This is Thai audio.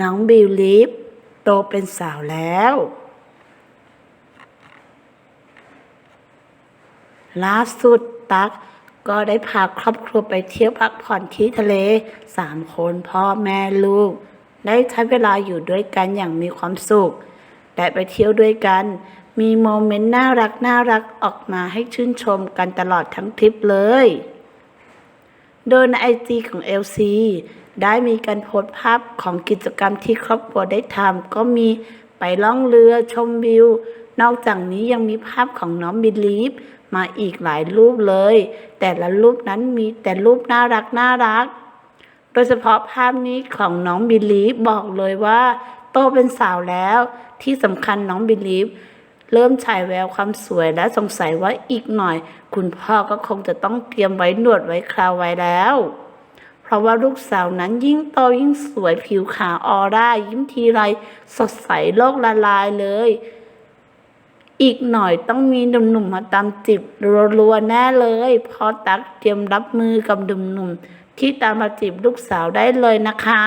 น้องบิวลิฟโตเป็นสาวแล้ว ล่าสุดตักก็ได้พาครอบครัวไปเที่ยวพักผ่อนที่ทะเลสามคนพ่อแม่ลูก ได้ใช้เวลาอยู่ด้วยกันอย่างมีความสุข และไปเที่ยวด้วยกัน มีโมเมนต์น่ารักน่ารักออกมาให้ชื่นชมกันตลอดทั้งทริปเลย โดยในไอจีของ LC ได้มีการโพสต์ภาพของกิจกรรมที่ครอบครัวได้ทำก็มีไปล่องเรือชมวิว นอกจากนี้ยังมีภาพของน้องบิลีฟมาอีกหลายรูปเลย แต่ละรูปนั้นมีแต่รูปน่ารักน่ารัก โดยเฉพาะภาพนี้ของน้องบิลีฟบอกเลยว่า โตเป็นสาวแล้วที่สำคัญน้องบิลีฟ เริ่มฉายแววความสวยและสงสัยว่าอีกหน่อย คุณพ่อก็คงจะต้องเตรียมไว้หนวดไว้คราวไว้แล้ว เพราะว่าลูกสาวนั้นยิ่งโตยิ่งสวยผิวขาวออร่ายิ้มทีไร สดใสโลกละลายเลย อีกหน่อยต้องมีหนุ่มๆมาตามจีบรัวๆแน่เลยพราะตักเตรียมรับมือกับหนุ่มๆที่ตามมาจีบลูกสาวได้เลยนะคะ